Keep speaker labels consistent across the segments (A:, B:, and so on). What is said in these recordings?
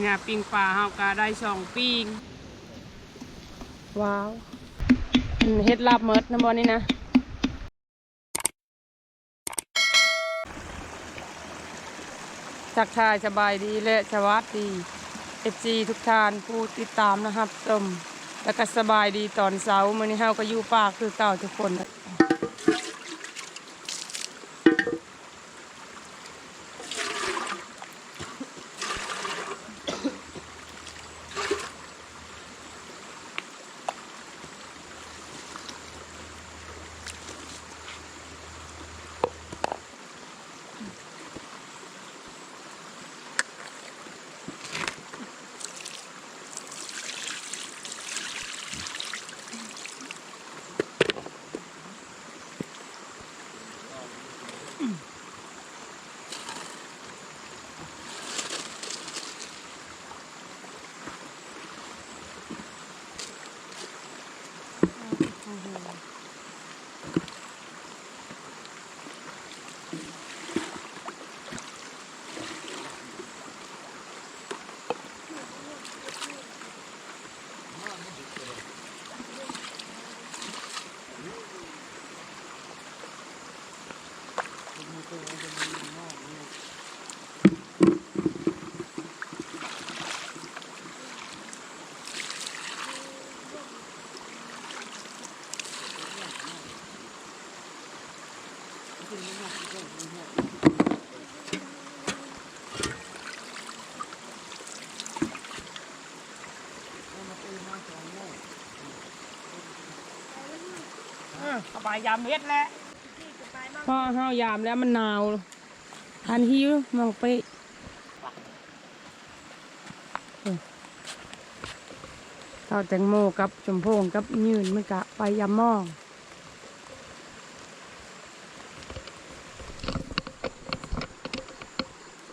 A: เนี่ยปิงปลาเฮาก็ได้สองปิงว้าวอันเฮ็ดลาบเมิดนะบอนี่นะทักทายสบายดีและสวัสดีเอฟซีทุกท่านผู้ติดตามนะครับชมแล้วก็สบายดีตอนเช้ามื้อนี้เฮาก็อยู่ป่าคือเก่าทุกคน ยยามเม็ดแล้วพ่อเฮายามแล้วมันหนาวทันหิวมองไปข้าวแตงโมกับชมพงกับยืนมันกะไปยามหม้อ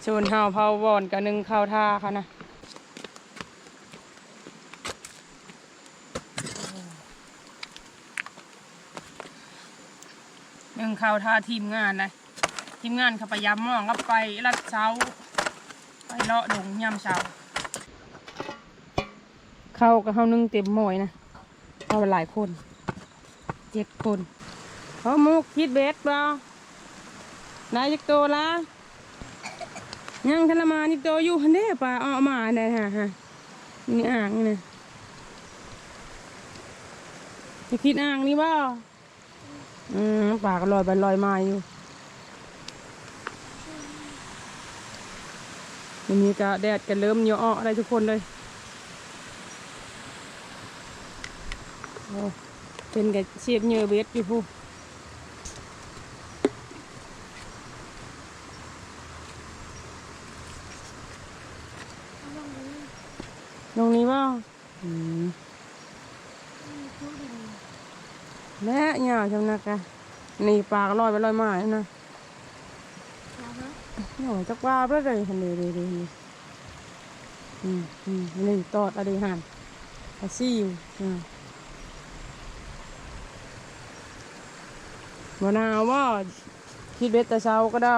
A: ชวนเฮาเผาวอนกับหนึ่งข้าวท่าเขานะ หนึ่งข่าวท่าทีมงานเลยทีมงานเขาไปยามมองก็ไปลัดเช้า ไปเลาะดงยามเช้า เข้ากับเข้านึ่งเต็มหมอยนะเอาหลายคนเจ็ดคนเขามุกคิดเบสเปล่านายจักโตละยังทรมานนี่โตอยู่ฮันเด้ป่าเอามาเนี่ยฮะฮะนี่อ่างนี่นะจะคิดอ่างนี่บ่ อืมปากลอยไปลอยมาอยู่วันนี้ก็แดดกันเริ่มเยอะออะไรทุกคนเลยเป็นกับเชียบเนื้อเบสอยู่พูตรงนี้ว่าอืม แม่เนี่ยจำนักอะ นี่ปลากลอยไปลอยมาแล้วนะโอ้ยจักว่าเพื่อเลยเห็นเลยเลยอืมอืมนี่ตอดอะไรหันอาซิวอ่าบนาวว่าคิดเบ็ดแต่เช้าก็ได้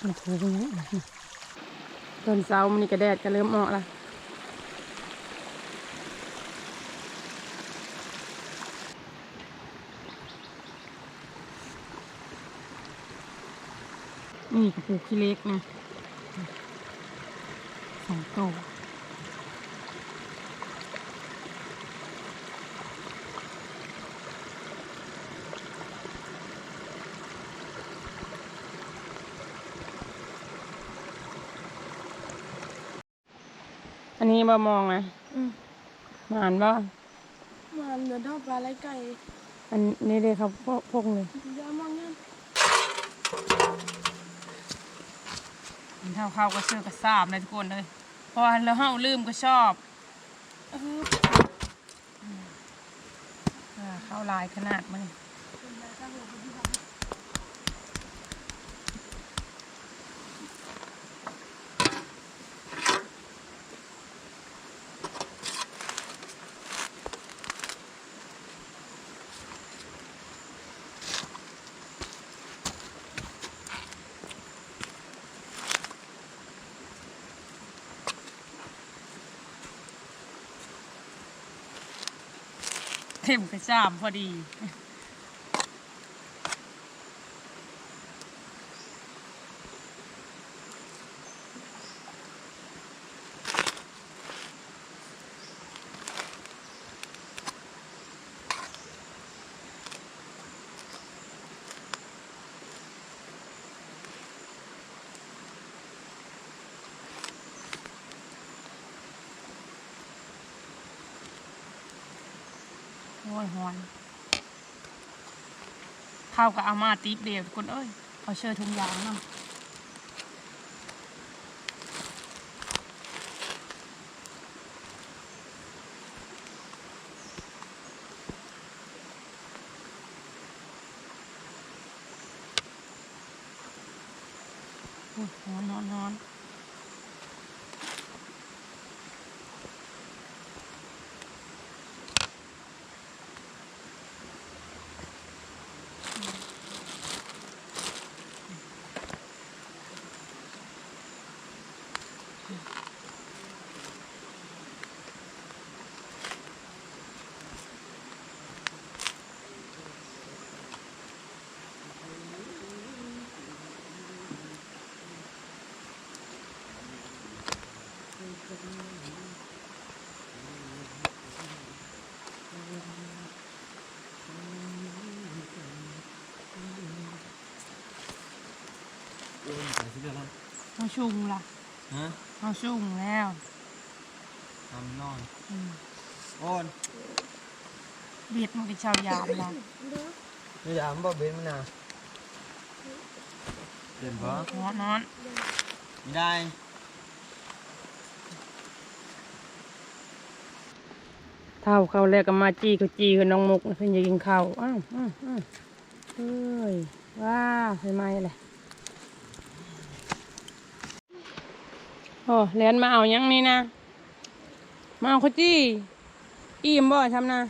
A: มันถูกไหมตอนเสามันนี่กระแดดก็เริ่มออกละนี่กระปุกขี้เล็กนะสองโตว อันนี้บ่มองนะ
B: อืม
A: มานบ่
B: มันเดินเท่าปลาไหลไก่
A: อันนี้เลยครับพวกพวกเลย
B: ยามองยัน
A: เท่าเข้าก็เสื้อกระซาบเลยทุกคนเลยเพอแล้วเฮาลืมก็ชอบเอออ่าเข้าลายขนาดมัน
B: เต็
A: มกระชามพอดี ข้ากับอามาติดเดียวทุกคนเอ้ยเอาเชื่อทุงยางเนาะโอ้ยหอนนอน
C: โอ้ยใส่เสื้อแล้ว
A: เอาชุงล่ะ
C: ฮะ
A: เอาชุงแล้ว
C: ทำนอน
A: อืม
C: โอน
A: เบียดมันก็ชาวยามละ
C: นี่ถามบ่เบนมันนะเดินบ่
A: นอนนอน
C: ไม่ได้
A: เท่าเขาแล้วก็มาจี้เขาจี้คือน้องมุกเพิ่นจะกินข้าวอ้าวอ้าวอ้าวเฮ้ยว้าใช่ไหมเลยโอ้เรียนมาเอายังนี่นะ มาเอาข้าวจี้อิ่มบ่ทำนะ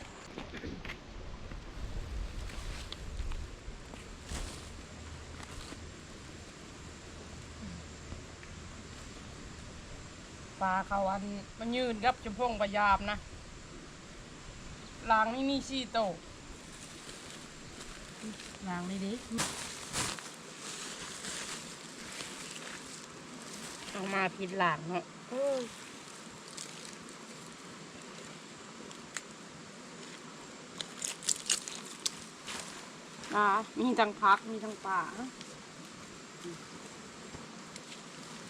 A: ปลาเขาอันมันยืนกับจมพงประยามนะ ลางนี่มีสี่โตวลางนี่ดิต้องมาผิดหลางเนาะอ่ามีทั้งพัก มีทั้งป่า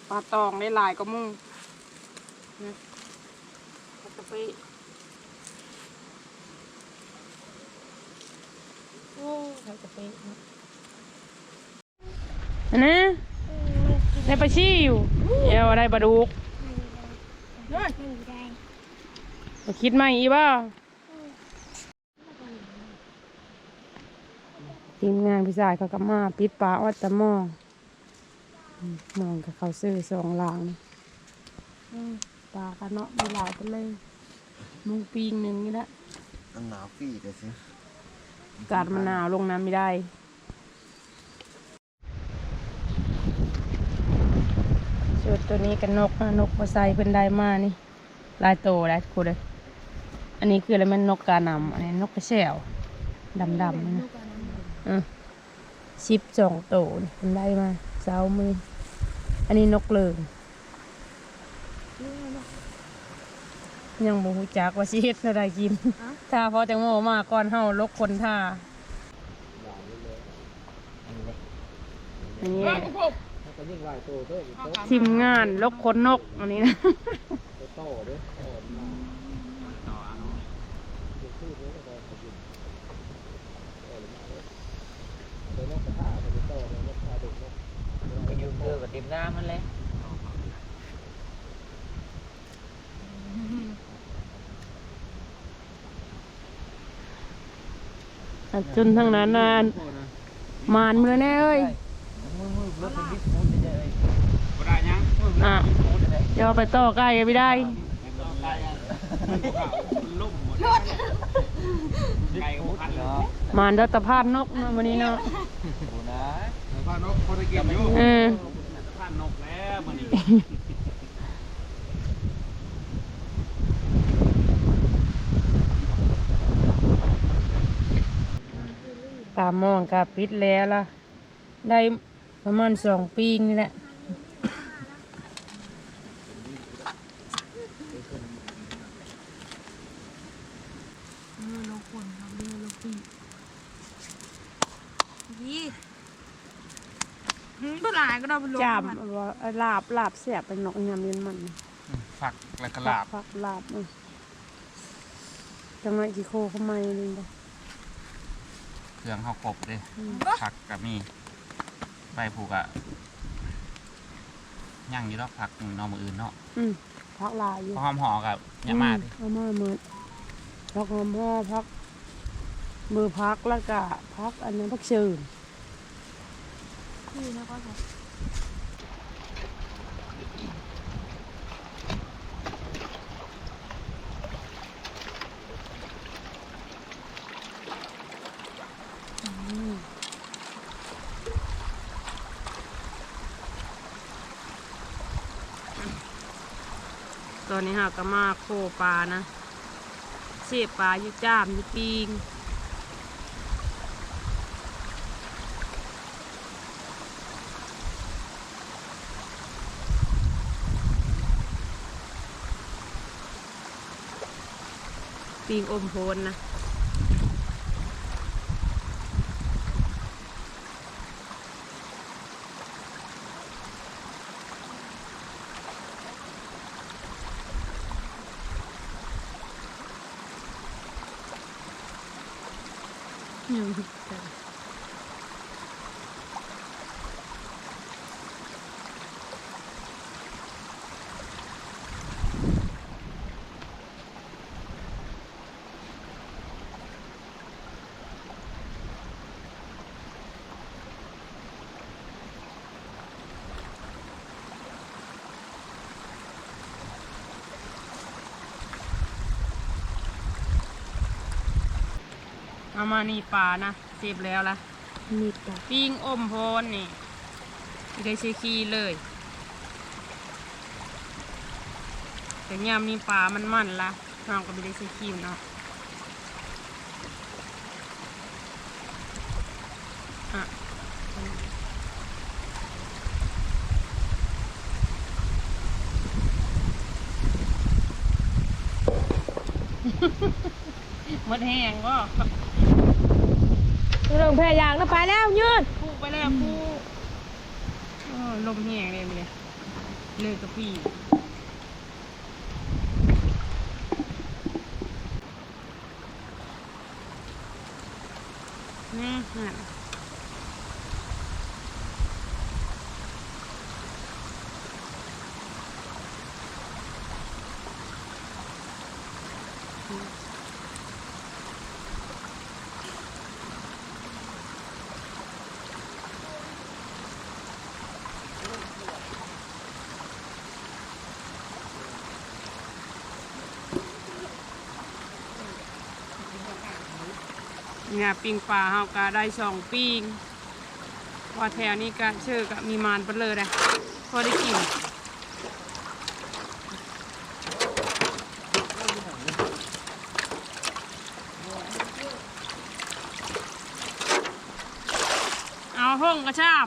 A: ปลาตองได้หลายก็มุ่งนะปลากระเป โอ้ปลากระเปนะอันนะได้ปลาชีอยู่เดี๋ยวได้ปลาดุกมาคิดใหมอีบ้าทีมงานพี่ชายเขาก็มาปิดปลาวัดตะมองอืมองกับเขาซื้อสองหลางปลากันเนาะมีหลายกันเลยมุงปีงหนึ่งนี่แหละ
C: หนาวปีเลยสิ
A: กาศมันหนาวลงน้ำไม่ได้ชุดตัวนี้กันนกนะนกมาใส่เพิ่นได้มานี่ลายโตแล้วทุกคนเลย อันนี้คืออะไรมันนกกาหนำอันนี้นกกระแฉวดำดำๆนี่นะอะชิปสองโตนี่เพิ่นได้มาเช้ามืออันนี้นกเลิง ยังบ่ฮู้จักว่าสิเฮ็ดอะไรกิน ถ้าพอแตงโมมาก่อนเฮาลกคนท่าอันนี้ทีมงานลกคนนกอันนี้นะ
C: ก็ยืมเจอกับเต็มน้ำมันเลย
A: อะจนทั้งนั้นน่ะมานมือแน่เอ้ย
C: มือมือรถเป็นบิ๊กมูดจะได้
D: บ่ได้ยัง
A: อะ
C: มูดจะได้
A: เดี๋ยวเอาไปต่อใกล้กันไม่ได้
D: ล่มหมดไก่ก็บ่คันเลย
C: เนาะ
A: มานเดอตะพานนกเนาะวันนี้เนาะ
C: ดูนะ
D: พานกพอได้กินอยู่
A: เออ
D: พานนกแล้วมันนี่
A: อามมองกับปิดแล้วล่ะ ได้ประมาณสองปีนี่แหละ
B: เรือโลคนครับเรือโลปียี่หืมตัวหลายก็เราไปลง
A: จาม
B: มัน
A: ว่าลาบลาบแสบเป็นนกยำเย็นมัน
D: ฝักแล้วก็ลาบ
A: ผักลาบเออจังไรกี่โคเข้ามาเลยบ่
D: เครื่องเขาครบเด้ผักกับมีใบผูกอะย่างอยู่รอบผักนอกมืออื่นเนาะ
A: อืมผักลายอยู่
D: เพราะหอมหอกับยามาดิ
A: เอามาเหมือนผักหอมห่อผักเบอร์ผักแล้วก็ผักอันนั้นผักเชิญ
B: นี่นะก็จะ
A: นนี้หาก็มาโคปลานะเสียปลาอยู่จ้ามยู่ปีงปีงอมโพนนะ Mm-hmm. เอามานี่ปลานะเสียบแล้วละ
B: มีดกับ
A: ปิ้งอมโพนนี่ไม่ได้ใช้ขี้เลย แต่ยามมีปลามันมันละน้องก็ไม่ได้ใช้ขี้เนาะอะหมดแห้งก็
B: ล งแพยางแล้วไปแล้วยืด
A: พูไปแล้วพูเออลมแห้งเลยเลยเลยกระปีนี่ค่ะ เนี่ยปิงปลาเฮาก็ได้สองปิงว่าแถวนี้ก็เชื่อก็มีมานเปเลยเลยพอได้กินเอาห้องกระชาม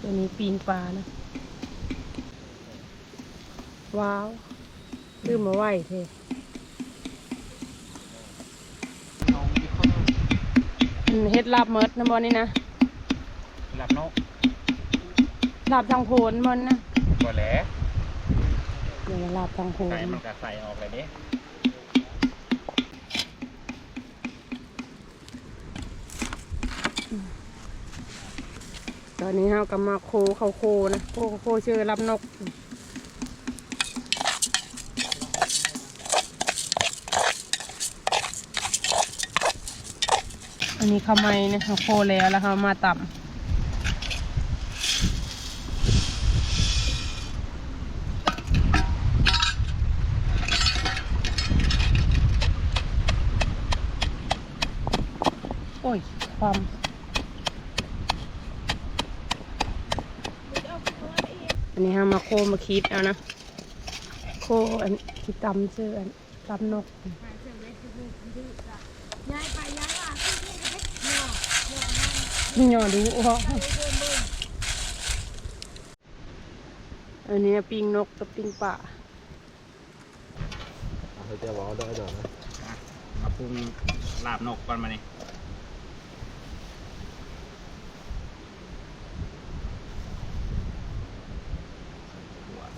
A: ตัวนี้ปีนปลานะ ว้าวลืมมาไหวเท
D: เฮ็
A: ดลาบเมดนะบอนี่นะ
D: หลับนก
A: ลาบทางโพนมันนะ
D: บ่แหล้
A: เดี๋ยวลาบทางโพน
D: ไก่มันก็ใส่ออกเลยเด้
A: ตอนนี้เฮาก็มาโคเขาโคนะโคเขาโคชื่อรับนก นนี้ข้าวไม้นะเขาโคแล้วแล้วเขามาต่ำโอ้ย ความอันนี้ฮะมาโคมาคิดเอานะ โคอันคิดตำชื่ออันตำนก หยอดูเหรออันนี้ปิงนกกับปิงป่า
C: เขาจะบอกได้ดอกนะ
D: มาปรุงลาบนกก่อนมานี่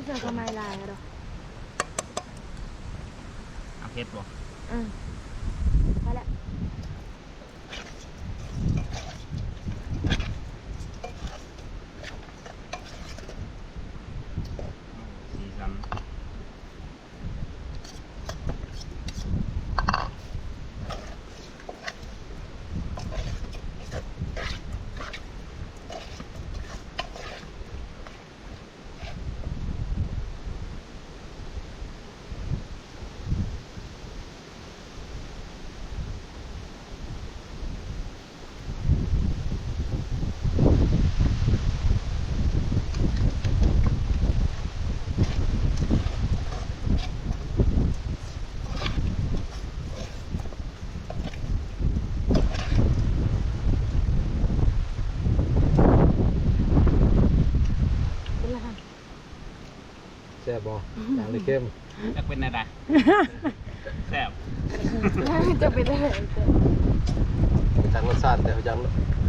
B: เสือทำไมลายอะดอก
D: เอาเพชรบ่
B: อืม
C: บบ่อย่างได้เข้ม
D: จะเป็นอะไรแซ่บ
B: จะเป็นอะไร
C: จากรสชาติแต่ยัง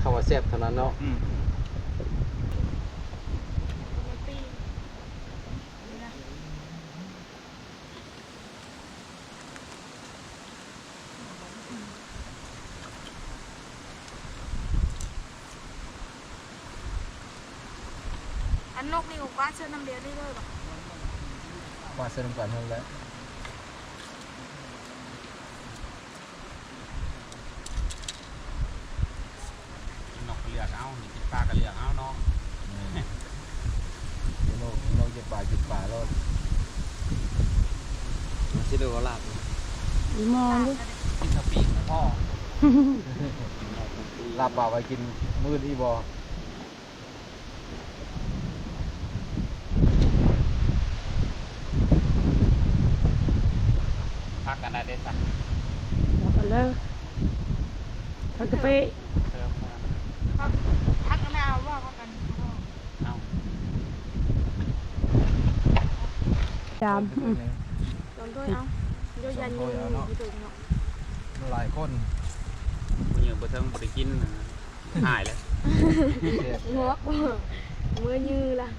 C: คำว่าแซ่บเท่านั้นเนาะ
D: อืม
B: อันนกนี่กับกว้าเชิญน้ำเดียวได้เลยป่ะ
C: ว่าเส้นน้ำกันเท่านั้นแหละ
D: กินนกก็เลือ กเอานี่กินปลาก็เลือกเอาเนาะ
C: โนโนจะป่าจุดป่าแล้วมันสิดูว่าลาบ
A: อีมองดู
D: กินสปีกนะพ่อ
C: ลาบป่าไปกินมื้อที่บ่
D: พักกัน ได้เด็ดสัก
A: เอาไปเลยพักกะเป้
D: เติมมา
B: พักกันแล้วว่าพักกัน
D: เอา
A: จามอืม
B: ลองด้วยเอาโยยันยูอยู่ตรงเนาะ
C: หลายคน
D: ผู้หญิงบ่เทิงบ่ได้กินนะหายแล้ว
B: งอกเมื่อยือละ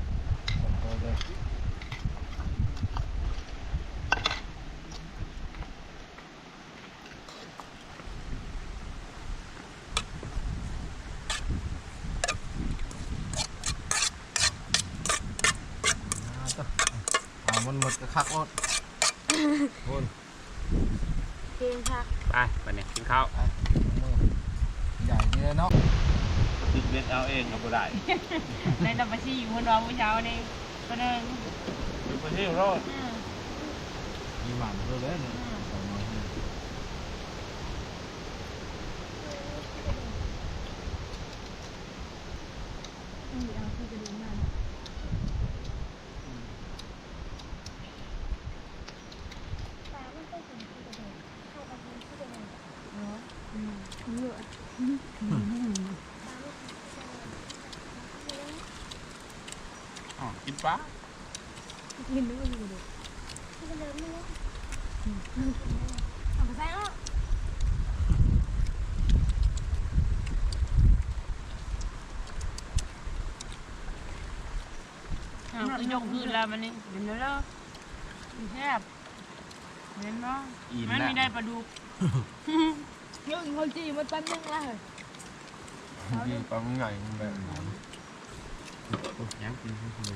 C: อ่า มันหมดกระคักรถคน
B: เกงพัก
D: ไปไปเนี่ยกินข้าว
C: ใหญ่เยอะเนาะ
D: ติดเบ็ดเอาเองก็บ่ได้
A: ในตะปะชีอยู่บนรอผู้เช้านี่ก็เดิน
D: อยู่ประเทศโรด
C: มีหมันด้วยเลยเนี่ย
D: อ๋อกินปลา
B: กินด้วยอยู่เลยเอาไปใส่เนาะ
A: อ้าวคือยกคืนแล้วมันนี่เห็นแล้วด้อมันแคบเห็นบ่
D: อิ่ม
A: มันไม่ได้ปลาดุก
B: เยอะคนจีมันแป๊บนึงละ
C: ดีปลามันใหญ่มันแบบ
D: ยังกิน
A: กิ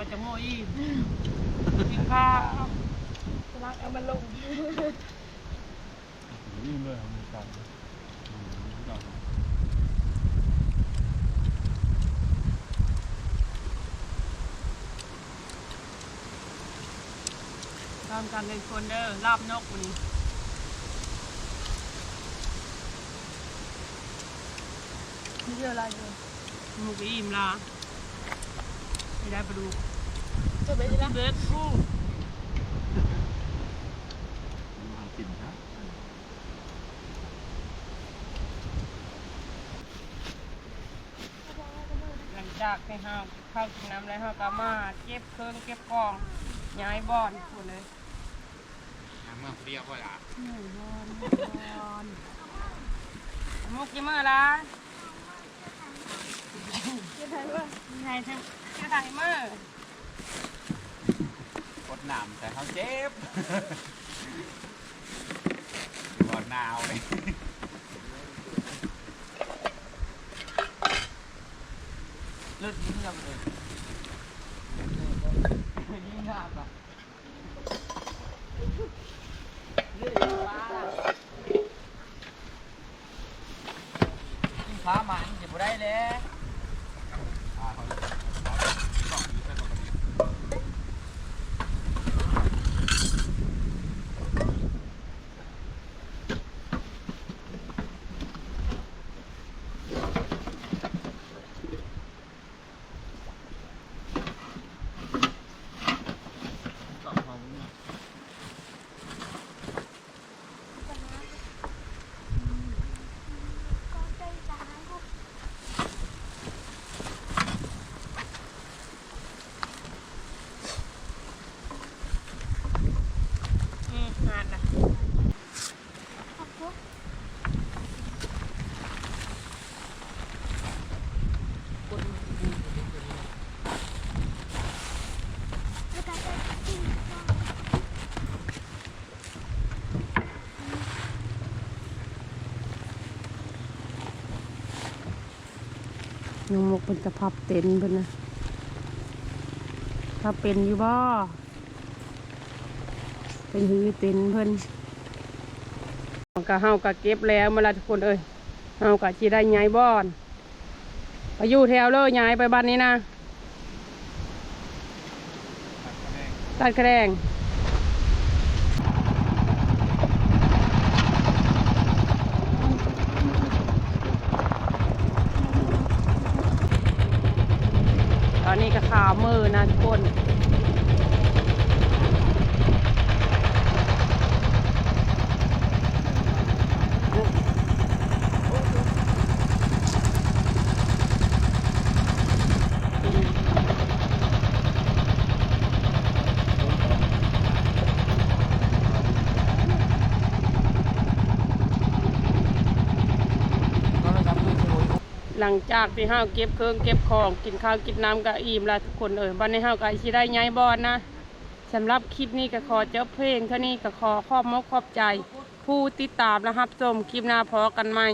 A: ว่าจะโง่อิ่มกินข้าว
B: รักเอามาลง
C: อิ่มเลยมีตัง
A: ทำกันเป็นคนเดอร์ลาบนกวันนี้
B: มีเยอะอะไรอยู่ห
A: มูกอิ่มละไม่ได้ปลาดุก
B: จะไปที่ละ
A: เบสคู่
D: กินครับ
A: หลังจากที่ห้าเข้ากินน้ำแล้วห้าก็มาเก็บเครื่องเก็บกองย้ายบอนหมดเลย
D: เมื่อเรียกว่าอะ
A: บอนบอนมุกกี่มื่อละ
B: เจ๊ไทยว่า
A: ไทั้งเจ้าไทยมื่อก
D: ดหนามแต่เขาเจ็บปวดหนาวเลย
C: เลือดยิ้มยังเลยยิ้มหน้าปะ
E: ฟ้ามันจะบ่ได้เลย
A: น้องมกเป็นจะพับเต็นเพิ่นนะพับเป็นอยู่บ่เป็นหือเต็นเพิ่นก็เฮาก็เก็บแล้วมาละทุกคนเอ้ยเฮาก็สิได้ย้ายบ้อนไปอยู่แถวเลยย้ายไปบ้านนี้นะตัดกระแดง นี้ก็ขามือนะทุกคน ห ลังจากที่ห้าวเก็บเครื่องเก็บของกินข้าวกินน้ำก็อิ่มละทุกคนเอ่ยวันนี้ห้าวก็ชีได้ย้ายบอนนะสำหรับคลิปนี้ก็ขอเจ้าเพลงเท่านี้ก็ขอขอบมกขอบใจ ผู้ติดตามนะครับชมคลิปหน้าพอกันใหม่